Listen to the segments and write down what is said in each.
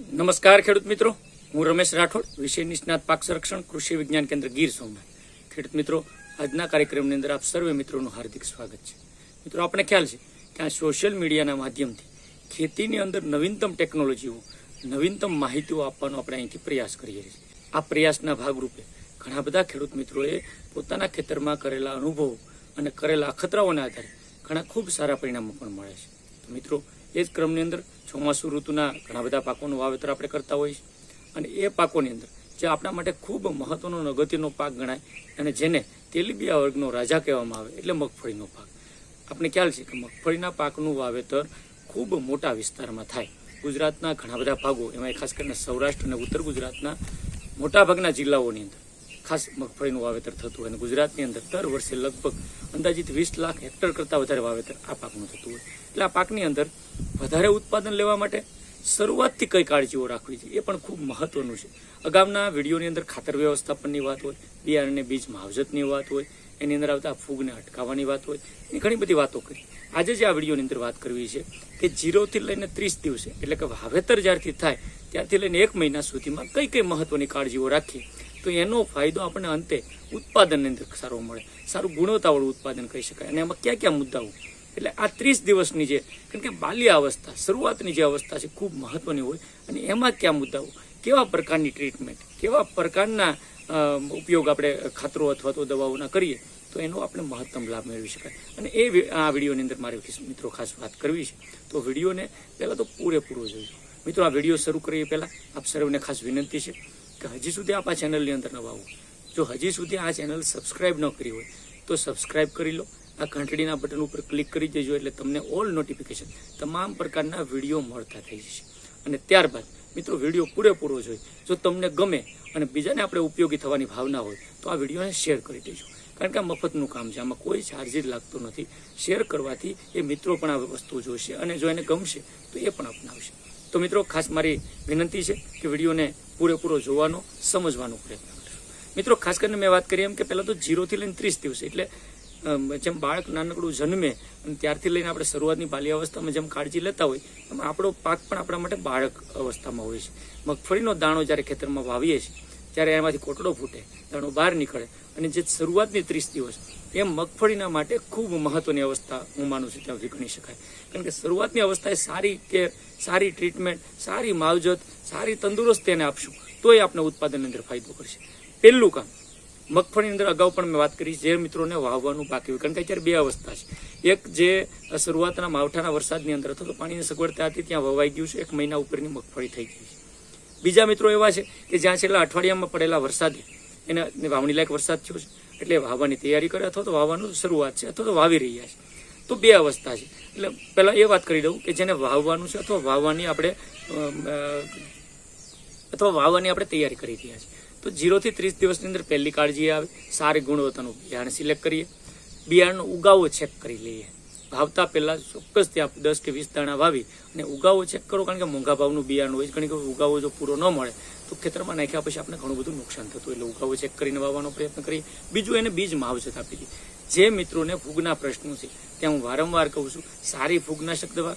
નમસ્કાર ખેડૂત મિત્રો. હું રમેશ રાઠોડ, વિષય નિષ્ણાત પાક સંરક્ષણ, કૃષિ વિજ્ઞાન કેન્દ્ર ગીર સોમનાથ. ખેડૂત મિત્રો, આજના કાર્યક્રમની અંદર આપ સર્વે મિત્રોનું હાર્દિક સ્વાગત છે. મિત્રો આપણે ખ્યાલ છે કે આ સોશિયલ મીડિયાના માધ્યમથી ખેતીની અંદર નવીનતમ ટેકનોલોજીઓ, નવીનતમ માહિતીઓ આપવાનો આપણે અહીંથી પ્રયાસ કરીએ છીએ. આ પ્રયાસના ભાગરૂપે ઘણા બધા ખેડૂત મિત્રોએ પોતાના ખેતરમાં કરેલા અનુભવો અને કરેલા અખતરાઓના આધારે ઘણા ખૂબ સારા પરિણામો પણ મળે છે. મિત્રો, એ જ ક્રમની અંદર ચોમાસુ ઋતુના ઘણા બધા પાકોનું વાવેતર આપણે કરતા હોઈએ અને એ પાકોની અંદર જે આપણા માટે ખૂબ મહત્વનો અગત્યનો પાક ગણાય અને જેને તેલીબિયા વર્ગનો રાજા કહેવામાં આવે એટલે મગફળીનો પાક. આપણે ખ્યાલ છે કે મગફળીના પાકનું વાવેતર ખૂબ મોટા વિસ્તારમાં થાય. ગુજરાતના ઘણા બધા ભાગો, એમાં ખાસ કરીને સૌરાષ્ટ્ર અને ઉત્તર ગુજરાતના મોટાભાગના જિલ્લાઓની અંદર. ખાસ મગફળીનું વાવેતર થતું હોય અને ગુજરાતની અંદર દર વર્ષે લગભગ અંદાજિત વીસ લાખ હેક્ટર કરતાં વધારે વાવેતર આ પાકનું થતું હોય. એટલે આ પાકની અંદર વધારે ઉત્પાદન લેવા માટે શરૂઆતથી કઈ કાળજીઓ રાખવી છે એ પણ ખૂબ મહત્વનું છે. અગાઉના વિડીયોની અંદર ખાતર વ્યવસ્થાપનની વાત હોય બિયારણને બીજ માવજતની વાત હોય, એની અંદર આવતા ફૂગને અટકાવવાની વાત હોય એ ઘણી બધી વાતો કરી. આજે જે આ વિડીયોની અંદર વાત કરવી છે કે જીરોથી લઈને ત્રીસ દિવસે, એટલે કે વાવેતર જ્યારથી થાય ત્યારથી લઈને એક મહિના સુધીમાં કઈ કઈ મહત્વની કાળજીઓ રાખીએ તો એનો ફાયદો આપણને અંતે ઉત્પાદનની અંદર સારો મળે. સારું ગુણવત્તાવાળું ઉત્પાદન કહી શકાય. અને એમાં ક્યાં ક્યાં મુદ્દાઓ? એટલે આ ત્રીસ દિવસની જે, કારણ કે બાલ્ય અવસ્થા, શરૂઆતની જે અવસ્થા છે, ખૂબ મહત્વની હોય. અને એમાં કયા મુદ્દાઓ? કેવા પ્રકારની ટ્રીટમેન્ટ કેવા પ્રકારના ઉપયોગ આપણે ખાતરો અથવા તો દવાઓના કરીએ? તો એનો આપણે મહત્તમ લાભ મેળવી શકાય. અને એ આ વિડીયોની અંદર મારે મિત્રો ખાસ વાત કરવી છે. તો વિડીયોને પહેલાં તો પૂરેપૂરો જોજો. મિત્રો, આ વીડિયો શરૂ કરીએ પહેલાં. આપ સર્વને ખાસ વિનંતી છે. કે હજી સુધી આપ આ ચેનલની અંદર નવા હો. જો હજી સુધી આ ચેનલ સબસ્ક્રાઇબ ન કરી હોય, તો સબસ્ક્રાઇબ કરી લો. આ ઘંટડીના બટન ઉપર ક્લિક કરી દેજો એટલે તમને ઓલ નોટિફિકેશન તમામ પ્રકારના વીડિયો મળતા થઈ જશે. અને ત્યારબાદ, મિત્રો, વીડિયો પૂરેપૂરો જોઈ જો તમને ગમે અને બીજાને આપણે ઉપયોગી થવાની ભાવના હોય, તો આ વિડીયોને શેર કરી દેજો. કારણ કે આ મફતનું કામ છે. આમાં કોઈ ચાર્જિસ લાગતો નથી. શેર કરવાથી એ મિત્રો પણ આ વસ્તુ જોશે અને જો એને ગમશે, તો એ પણ અપનાવશે. તો મિત્રો, ખાસ મારી વિનંતી છે કે વિડીયોને પૂરેપૂરો જોવાનો, સમજવાનો પ્રયત્ન કરજો. મિત્રો, ખાસ કરીને મેં વાત કરી એમ કે પહેલાં તો જીરોથી લઈને ત્રીસ દિવસ, એટલે જેમ બાળક નાનકડું જન્મે અને ત્યારથી લઈને આપણે શરૂઆતની બાલ્ય અવસ્થામાં જેમ કાળજી લેતા હોય, એમ આપણો પાક પણ આપણા માટે બાળક અવસ્થામાં હોય છે. મગફળીનો દાણો જ્યારે ખેતરમાં વાવીએ છીએ, ત્યારે એમાંથી કોટડો ફૂટે, દાણો બહાર નીકળે અને જે શરૂઆતની ત્રીસ દિવસ એમ મગફળીના માટે ખૂબ મહત્વની અવસ્થા હું માનું છું ત્યાં ગણી શકાય. કારણ કે શરૂઆતની અવસ્થાએ સારી કે સારી ટ્રીટમેન્ટ સારી માવજત, સારી તંદુરસ્તી એને આપશું. તો એ આપણે ઉત્પાદનની અંદર ફાયદો કરશે. પહેલું કામ, મગફળીની અંદર અગાઉ પણ મેં વાત કરી જે મિત્રોને વાવવાનું બાકી હોય. કારણ કે અત્યારે બે અવસ્થા છે. એક જે શરૂઆતના માવઠાના વરસાદની અંદર હતો તો પાણીની સગવડતા હતી, ત્યાં વવાઈ ગયું છે. એક મહિના ઉપરની મગફળી થઈ ગઈ છે. બીજા મિત્રો એવા છે કે જ્યાં છેલ્લા અઠવાડિયામાં પડેલા વરસાદે, એને વાવણી લાયક વરસાદ થયો છે. એટલે વાવવાની તૈયારી કરે અથવા તો વાવવાનું શરૂઆત છે અથવા તો વાવી રહ્યા છે. તો બે અવસ્થા છે. એટલે પહેલાં એ વાત કરી દઉં કે જેને વાવવાનું છે અથવા વાવવાની આપણે અથવા વાવવાની આપણે તૈયારી કરી રહ્યા છીએ તો જીરોથી ત્રીસ દિવસની અંદર પહેલી કાળજી આવે, સારી ગુણવત્તાનું બિયારણ સિલેક્ટ કરીએ. બિયારણનો ઉગાવો ચેક કરી લઈએ. વાવતા પહેલા ચોક્કસ ત્યાં દસ કે વીસ દાણા વાવી અને ઉગાવો ચેક કરો. કારણ કે મોંઘા ભાવનું બિયારણ હોય ઘણી વખત ઉગાવો જો પૂરો ન મળે તો ખેતરમાં નાખ્યા પછી આપણે ઘણું બધું નુકસાન થતું એટલે ઉગાવો ચેક કરીને વાવવાનો પ્રયત્ન કરીએ. બીજું એને બીજ માવજત આપી દીધી જે મિત્રોને ફૂગના પ્રશ્નો છે ત્યાં હું વારંવાર કહું છું, સારી ફૂગનાશક દવા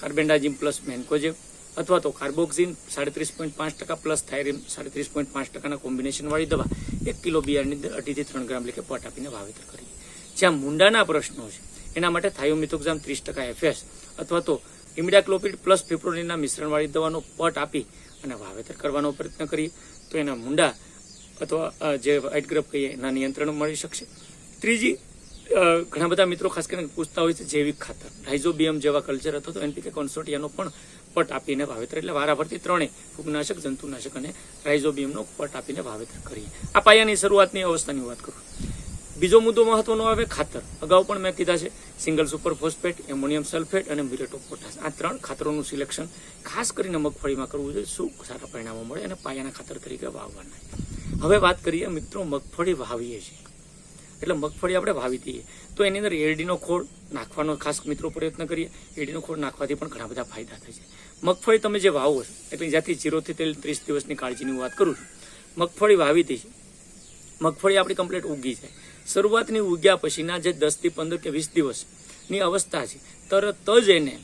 કાર્બેન્ડાજીમ પ્લસ મેન્કોજેવ અથવા તો કાર્બોક્સિન સાડત્રીસ પોઈન્ટ પાંચ ટકા પ્લસ થાયરીમ સાડત્રીસ પોઈન્ટ પાંચ ટકાના કોમ્બિનેશનવાળી દવા, એક કિલો બિયારની અઢીથી ત્રણ ગ્રામ લેખે પટ આપીને વાવેતર કરીએ. જ્યાં મુંડાના પ્રશ્નો છે, એના માટે થાયોમિથોક્ઝામ ત્રીસ ટકા એફએસ અથવા તો ઇમિડાક્લોપિડ પ્લસ ફિપ્રોનિનના મિશ્રણવાળી દવાનો પટ આપી અને વાવેતર કરવાનો પ્રયત્ન કરીએ તો એના મુંડા અથવા જે વાઇટ ગ્રફ કહીએ, એના નિયંત્રણ મળી શકશે. ત્રીજી ઘણા બધા મિત્રો ખાસ કરીને પૂછતા હોય છે જૈવિક ખાતર. રાઇઝોબિયમ જેવા કલ્ચર અથવા તો એનપીકે કોન્સોટિયાનો પણ પટ આપીને વાવેતર. એટલે વારાફરતી ત્રણેય, ફૂગનાશક, જંતુનાશક અને રાઇઝોબિયમનો પટ આપીને વાવેતર કરીએ. આ પાયાની શરૂઆતની અવસ્થાની વાત કરું. બીજો મુદ્દો મહત્વનો આવે ખાતર. અગાઉ પણ મેં કીધા છે, single super phosphate, ammonium sulphate અને મ્યુરેટ પોટાશ. આ ત્રણ ખાતરોનું સિલેક્શન ખાસ કરીને મગફળીમાં કરવું જોઈએ. શું સારા પરિણામો મળે અને પાયાના ખાતર તરીકે વાવવાના હવે વાત કરીએ મિત્રો મગફળી વાવીએ છીએ. એટલે મગફળી આપણે વાવી દઈએ. તો એની અંદર એરડીનો ખોળ નાખવાનો ખાસ મિત્રો પ્રયત્ન કરીએ. એરડીનો ખોળ નાખવાથી પણ ઘણા બધા ફાયદા થાય છે. મગફળી તમે જે વાવો છો, એટલે જ્યાંથી જીરોથી ત્રીસ દિવસની કાળજીની વાત કરું છું. મગફળી વાવી દઈએ મગફળી આપણી કમ્પ્લીટ ઉગી જાય. શરૂઆતની ઉગ્યા પછીના જે દસથી પંદર કે વીસ દિવસની અવસ્થા છે, તરત જ એને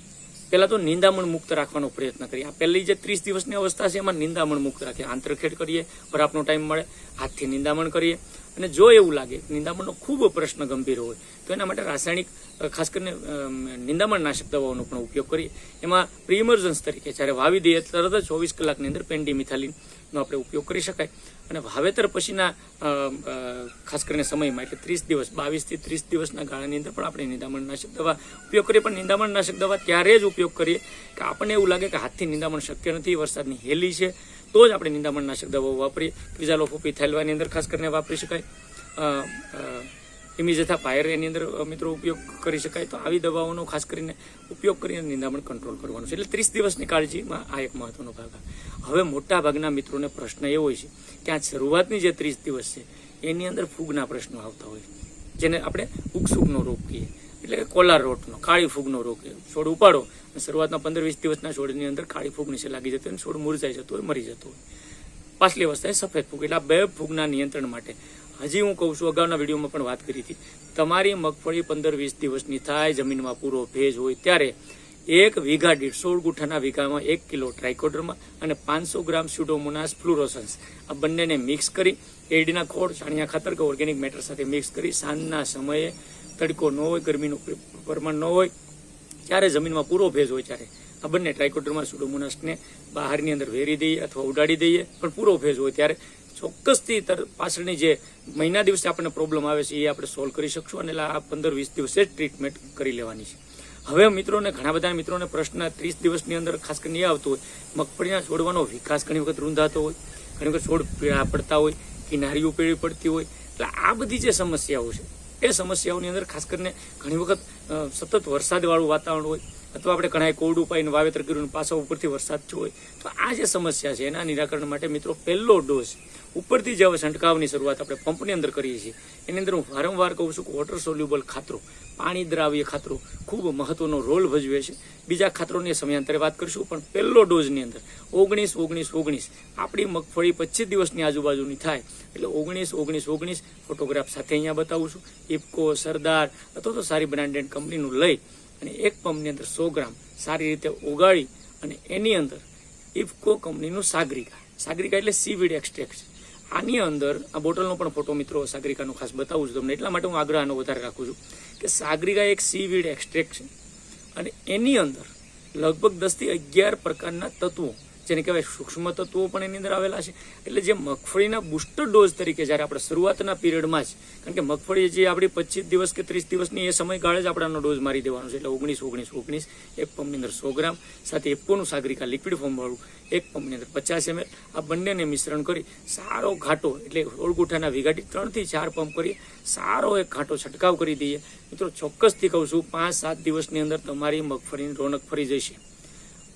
પહેલા તો નિંદામણ મુક્ત રાખવાનો પ્રયત્ન કરીએ. આ પહેલી જે ત્રીસ દિવસની અવસ્થા છે, એમાં નિંદામણ મુક્ત રાખીએ. આંતરખેડ કરીએ, વરાપનો ટાઈમ મળે, હાથથી નિંદામણ કરીએ. અને જો એવું લાગે, નિંદામણનો ખૂબ પ્રશ્ન ગંભીર હોય, તો એના માટે રાસાયણિક ખાસ કરીને નિંદામણનાશક નિંદામણ નાશક દવાઓનો પણ ઉપયોગ કરીએ. એમાં પ્રી ઇમર્જન્સ તરીકે જ્યારે વાવી દઈએ, તરત જ ચોવીસ કલાકની અંદર પેન્ડીમિથાલિનનો આપણે ઉપયોગ કરી શકાય. અને વાવેતર પછીના ખાસ કરીને સમયમાં, એટલે ત્રીસ દિવસ, બાવીસથી ત્રીસ દિવસના ગાળાની અંદર પણ આપણે નિંદામણ નાશક દવા ઉપયોગ કરીએ. પણ નિંદામણ નાશક દવા ત્યારે જ ઉપયોગ કરીએ કે આપણને એવું લાગે કે હાથથી નિંદામણ શક્ય નથી, વરસાદની હેલી છે તો જ આપણે નિંદામણનાશક દવાઓ વાપરીએ. ક્વિઝાલોફોપી થેલવાની અંદર ખાસ કરીને વાપરી શકાય. ઇમિજથા પાયર એની અંદર મિત્રો ઉપયોગ કરી શકાય. તો આવી દવાઓનો ખાસ કરીને ઉપયોગ કરીને નિંદામણ કંટ્રોલ કરવાનું છે. એટલે ત્રીસ દિવસની કાળજીમાં આ એક મહત્વનો ભાગ હવે મોટા ભાગના મિત્રોને પ્રશ્ન એવો હોય છે કે આ શરૂઆતની જે ત્રીસ દિવસ છે, એની અંદર ફૂગના પ્રશ્નો આવતા હોય જેને આપણે ઉકસુકનો રોગ કહીએ. એટલે કોલાર રોટનો, કાળી ફૂગનો રોગ છોડ ઉપાડો અને શરૂઆતના પંદર વીસ દિવસના છોડની અંદર કાળી ફૂગ નીચે લાગી જતી અને છોડ મુરઝાઈ જતો હોય, મરી જતો હોય. પાછલી અવસ્થાએ સફેદ ફૂગ, એટલે આ બે ફૂગના નિયંત્રણ માટે. હજી હું કહું છું, અગાઉના વિડીયોમાં પણ વાત કરી હતી, તમારી મગફળી પંદર વીસ દિવસની થાય, જમીનમાં પૂરો ભેજ હોય ત્યારે એક વીઘા દીઠ સોળ ગુઠાના વીઘામાં એક કિલો ટ્રાઇકોડર્મા અને પાંચસો ગ્રામ સ્યુડોમોનાસ ફ્લુરોસન્સ. આ બંનેને મિક્સ કરી એરડીના ખોળ છાણિયા ખાતર કે ઓર્ગેનિક મેટર સાથે મિક્સ કરી સાંજના સમયે તડકો ન હોય, ગરમીનું પ્રમાણ ન હોય, ત્યારે જમીનમાં પૂરો ભેજ હોય ત્યારે આ બંને ટ્રાઇકોડ્રમા સુડોમોનાસને બહારની અંદર વેરી દઈએ અથવા ઉડાડી દઈએ, પણ પૂરો ભેજ હોય ત્યારે ચોક્કસથી તર પાછળની જે મહિના દિવસે આપણને પ્રોબ્લેમ આવે છે એ આપણે સોલ્વ કરી શકશું અને આ પંદર વીસ દિવસે જ ટ્રીટમેન્ટ કરી લેવાની છે. હવે મિત્રોને, ઘણા બધા મિત્રોને પ્રશ્ન ત્રીસ દિવસની અંદર ખાસ કરીને આવતો હોય, મગફળીના છોડવાનો વિકાસ ઘણી વખત રૂંધાતો હોય, ઘણી વખત છોડ પીળા પડતા હોય કિનારીઓ પીળી પડતી હોય, એટલે આ બધી જે સમસ્યાઓ છે એ સમસ્યાઓની અંદર ખાસ કરીને ઘણી વખત સતત વરસાદવાળું વાતાવરણ હોય, અથવા આપણે ઘણા કોરડું પાઈને વાવેતર કર્યું પાછા ઉપરથી વરસાદ થયો હોય, તો આ જે સમસ્યા છે, એના નિરાકરણ માટે મિત્રો પહેલો ડોઝ ઉપરથી જે હવે છંટકાવની શરૂઆત આપણે પંપની અંદર કરીએ છીએ. એની અંદર હું વારંવાર કહું છું કે વોટર સોલ્યુબલ ખાતરો, પાણી દ્રાવ્ય ખાતરો ખૂબ મહત્વનો રોલ ભજવે છે. બીજા ખાતરોની સમયાંતરે વાત કરીશું, પણ પહેલો ડોઝની અંદર ઓગણીસ ઓગણીસ ઓગણીસ આપણી મગફળી પચીસ દિવસની આજુબાજુની થાય, એટલે ઓગણીસ ઓગણીસ ઓગણીસ ફોટોગ્રાફ સાથે અહીંયા બતાવું છું. ઇફકો સરદાર અથવા તો સારી બ્રાન્ડેડ કંપનીનું લઈ અને એક પંપની અંદર સો ગ્રામ સારી રીતે ઓગાળી અને એની અંદર ઇફકો કંપનીનું સાગરિકા. સાગરિકા એટલે સીવીડ એક્સટ્રેક્ટ. આની અંદર આ બોટલનો પણ ફોટો મિત્રો સાગરિકાનો ખાસ બતાવું છું તમને. એટલા માટે હું આગ્રહ આનો વધારે રાખું છું કે સાગરિકા એક સીવીડ એક્સટ્રેક્ટ છે. અને એની અંદર લગભગ દસથી અગિયાર પ્રકારના તત્વો જેને કહેવાય સૂક્ષ્મ તત્વો પણ એની અંદર આવેલા છે. એટલે જે મગફળીના બુસ્ટર ડોઝ તરીકે જ્યારે આપણે શરૂઆતના પીરિયડમાં જ, કારણ કે મગફળી જે આપણી પચીસ દિવસ કે ત્રીસ દિવસની એ સમયગાળે જ આપણાનો ડોઝ મારી દેવાનો છે. એટલે ઓગણીસ ઓગણીસ ઓગણીસ, એક પંપની અંદર સો ગ્રામ, સાથે એપોનું સાગરિકા લિક્વિડ ફોર્મવાળું એક પંપની અંદર પચાસ એમએલ. આ બંનેને મિશ્રણ કરી સારો ઘાટો, એટલે ઓળગુઠાના વિઘાટી ત્રણથી ચાર પંપ કરી સારો એક ઘાટો છંટકાવ કરી દઈએ. મિત્રો, ચોક્કસથી કહું છું, પાંચ, સાત દિવસની અંદર તમારી મગફળીની રોનક ફરી જશે.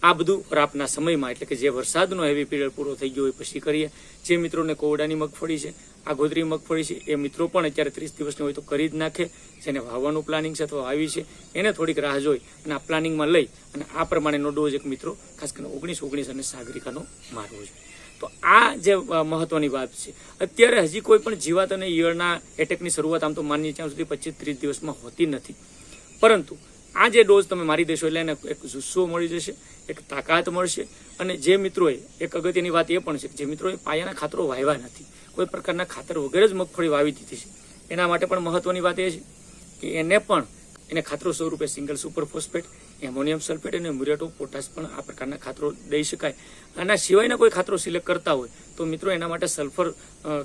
આ બધું રાપના સમયમાં, એટલે કે જે વરસાદનો હેવી પીરિયડ પૂરો થઈ ગયો હોય પછી કરીએ. જે મિત્રોને કોવડાની મગફળી છે આગોતરી મગફળી છે, એ મિત્રો પણ અત્યારે ત્રીસ દિવસની હોય તો કરી જ નાખે. જેને વાવવાનું પ્લાનિંગ છે અથવા વાવી છે. એને થોડીક રાહ જોઈ અને આ પ્લાનિંગમાં લઈ અને આ પ્રમાણેનો ડોઝ એક મિત્રો, ખાસ કરીને ઓગણીસ ઓગણીસ અને સાગરિકાનો મારવો જોઈએ તો આ જે મહત્વની વાત છે. અત્યારે હજી કોઈ પણ જીવાત અને ઈયળના એટેકની શરૂઆત આમ તો માનીએ ત્યાં સુધી પચીસ, ત્રીસ દિવસમાં હોતી નથી. પરંતુ આ જે ડોઝ તમે મારી દેશો એટલે એને એક જુસ્સો મળી જશે, એક તાકાત મળશે. અને જે મિત્રોએ, એક અગત્યની વાત એ પણ છે કે જે મિત્રોએ પાયાના ખાતરો વાવ્યા નથી. કોઈ પ્રકારના ખાતર વગેરે જ મગફળી વાવી દીધી છે. એના માટે પણ મહત્વની વાત એ છે કે એને પણ એને ખાતરો સ્વરૂપે single super phosphate, ammonium sulphate અને મ્યુરેટો પોટાશ પણ આ પ્રકારના ખાતરો દઈ શકાય. આના સિવાયના કોઈ ખાતરો સિલેક્ટ કરતા હોય, તો મિત્રો એના માટે સલ્ફર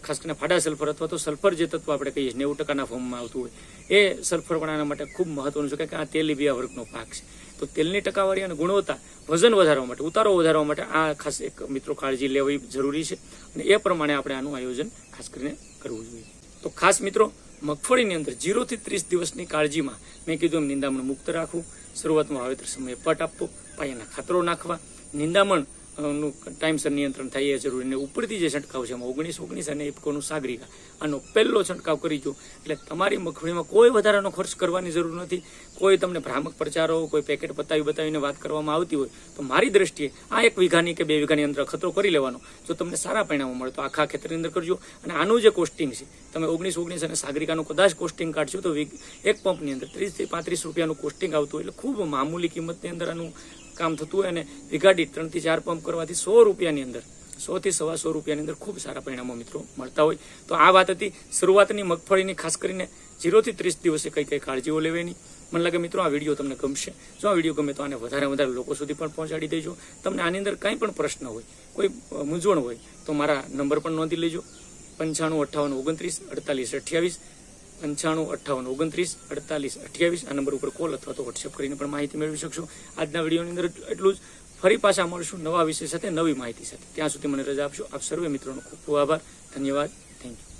ખાસ કરીને ફાડા સલ્ફર અથવા તો સલ્ફર જે તત્વ આપણે કહીએ, નેવું ટકાના ફોર્મમાં આવતું હોય, એ સલ્ફર પણ આના માટે ખૂબ મહત્વનું છે, કારણ કે આ તેલીબિયા વર્ગનો પાક છે. તો તેલની ટકાવારી અને ગુણવત્તા, વજન વધારવા માટે, ઉતારો વધારવા માટે આ ખાસ એક મિત્રો કાળજી લેવી જરૂરી છે. અને એ પ્રમાણે આપણે આનું આયોજન ખાસ કરીને કરવું જોઈએ. તો ખાસ મિત્રો મગફળીની અંદર જીરોથી ત્રીસ દિવસની કાળજીમાં મેં કીધું એમ નિંદામણ મુક્ત રાખવું. શરૂઆતમાં વાવેતર સમયે પટ આપવો, પાયાના ખાતરો નાખવા, નિંદામણ નું ટાઈમસર નિયંત્રણ થાય એ જરૂરી અને ઉપરથી જે છંટકાવ છે એમાં ઓગણીસ ઓગણીસ અને ઇફકોનું સાગરિકા. આનો પહેલો છંટકાવ કરી જો એટલે તમારી મગફળીમાં કોઈ વધારાનો ખર્ચ કરવાની જરૂર નથી. કોઈ તમને ભ્રામક પ્રચારો, કોઈ પેકેટ બતાવી બતાવીને વાત કરવામાં આવતી હોય, તો મારી દ્રષ્ટિએ આ એક વીઘાની કે બે વીઘાની અંદર ખતરો કરી લેવાનો. જો તમને સારા પરિણામો મળે તો આખા ખેતરની અંદર કરજો. અને આનું જે કોસ્ટિંગ છે, તમે ઓગણીસ ઓગણીસ અને સાગરિકાનું કદાચ કોસ્ટિંગ કાઢશો તો એક પંપની અંદર ત્રીસથી પાંત્રીસ રૂપિયાનું કોસ્ટિંગ આવતું એટલે ખૂબ મામૂલી કિંમતની અંદર આનું કામ થતું હોય અને વીઘા દીઠ ત્રણથી ચાર પંપ કરવાથી સો રૂપિયાની અંદર સો થી સવા સો રૂપિયાની અંદર ખૂબ સારા પરિણામો મિત્રો મળતા હોય. તો આ વાત હતી શરૂઆતની મગફળીની, ખાસ કરીને જીરોથી ત્રીસ દિવસે કઈ કઈ કાળજીઓ લેવાની. મને લાગે મિત્રો આ વીડિયો તમને ગમશે. જો આ વીડિયો ગમે તો આને વધારે વધારે લોકો સુધી પણ પહોંચાડી દેજો. તમને આની અંદર કંઈ પણ પ્રશ્ન હોય, કોઈ મૂંઝવણ હોય, તો મારા નંબર પણ નોંધી લેજો. પંચાણું, અઠ્ઠાવન, ઓગણત્રીસ, અડતાલીસ, અઠ્યાવીસ પંચાણું, અઠ્ઠાવન, ઓગણત્રીસ, અડતાલીસ, અઠ્યાવીસ આ નંબર ઉપર કોલ અથવા તો વોટ્સએપ કરીને પણ માહિતી મેળવી શકશો. આજના વિડીયોની અંદર એટલું જ. ફરી પાછા મળશું નવા વિષય સાથે, નવી માહિતી સાથે. ત્યાં સુધી મને રજા આપશો. આપ સર્વે મિત્રોનો ખૂબ ખૂબ આભાર. ધન્યવાદ. Thank you